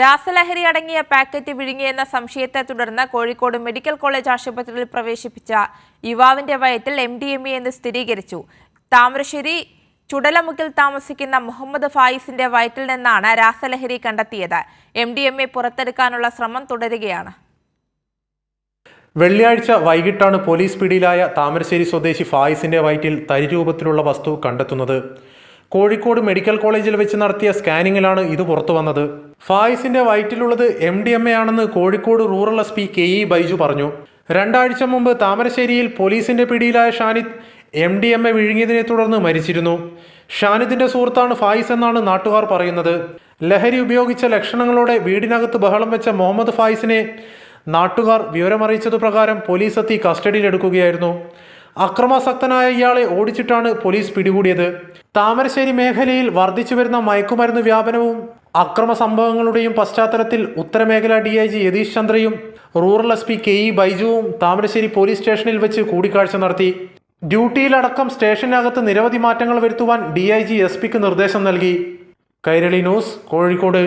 രാസലഹരി അടങ്ങിയ പാക്കറ്റ് വിഴുങ്ങിയെന്ന സംശയത്തെ തുടർന്ന് കോഴിക്കോട് മെഡിക്കൽ കോളേജ് ആശുപത്രിയിൽ പ്രവേശിപ്പിച്ച യുവാവിന്റെ വയറ്റിൽ എം ഡി എം എന്ന് സ്ഥിരീകരിച്ചു. താമരശ്ശേരി ചുടലമുക്കിൽ താമസിക്കുന്ന മുഹമ്മദ് ഫായിസിന്റെ വയറ്റിൽ നിന്നാണ് രാസലഹരി കണ്ടെത്തിയത്. എം ഡി എം എ പുറത്തെടുക്കാനുള്ള ശ്രമം തുടരുകയാണ്. വെള്ളിയാഴ്ച വൈകിട്ടാണ് പോലീസ് പിടിയിലായ താമരശ്ശേരി സ്വദേശി ഫായിസിന്റെ വയറ്റിൽ തരിരൂപത്തിലുള്ള വസ്തു കണ്ടെത്തുന്നത്. കോഴിക്കോട് മെഡിക്കൽ കോളേജിൽ വെച്ച് നടത്തിയ സ്കാനിങ്ങിലാണ് ഇത് പുറത്തു വന്നത് ഫായിസിന്റെ വയറ്റിലുള്ളത് എം ഡി എം എ ആണെന്ന് Kozhikode rural S P K E Baiju പറഞ്ഞു. രണ്ടാഴ്ച മുമ്പ് താമരശ്ശേരിയിൽ പോലീസിന്റെ പിടിയിലായ Shanid M D M A വിഴുങ്ങിയതിനെ തുടർന്ന് മരിച്ചിരുന്നു. ഷാനിദിന്റെ സുഹൃത്താണ് ഫായിസ് എന്നാണ് നാട്ടുകാർ പറയുന്നത്. ലഹരി ഉപയോഗിച്ച ലക്ഷണങ്ങളോടെ വീടിനകത്ത് ബഹളം വെച്ച മുഹമ്മദ് ഫായിസിനെ നാട്ടുകാർ വിവരമറിയിച്ചതു പ്രകാരം പോലീസ് എത്തി കസ്റ്റഡിയിലെടുക്കുകയായിരുന്നു. അക്രമാസക്തനായ ഇയാളെ ഓടിച്ചിട്ടാണ് പോലീസ് പിടികൂടിയത്. താമരശ്ശേരി മേഖലയിൽ വർദ്ധിച്ചു വരുന്ന മയക്കുമരുന്ന് വ്യാപനവും അക്രമ സംഭവങ്ങളുടെയും പശ്ചാത്തലത്തിൽ ഉത്തരമേഖല D I G Yathish ചന്ദ്രയും rural S P K E ബൈജുവും Thamarassery police സ്റ്റേഷനിൽ വെച്ച് കൂടിക്കാഴ്ച നടത്തി. ഡ്യൂട്ടിയിലടക്കം സ്റ്റേഷനകത്ത് നിരവധി മാറ്റങ്ങൾ വരുത്തുവാൻ ഡി ഐ ജി എസ് പിക്ക് നിർദ്ദേശം നൽകി. കൈരളി ന്യൂസ് കോഴിക്കോട്.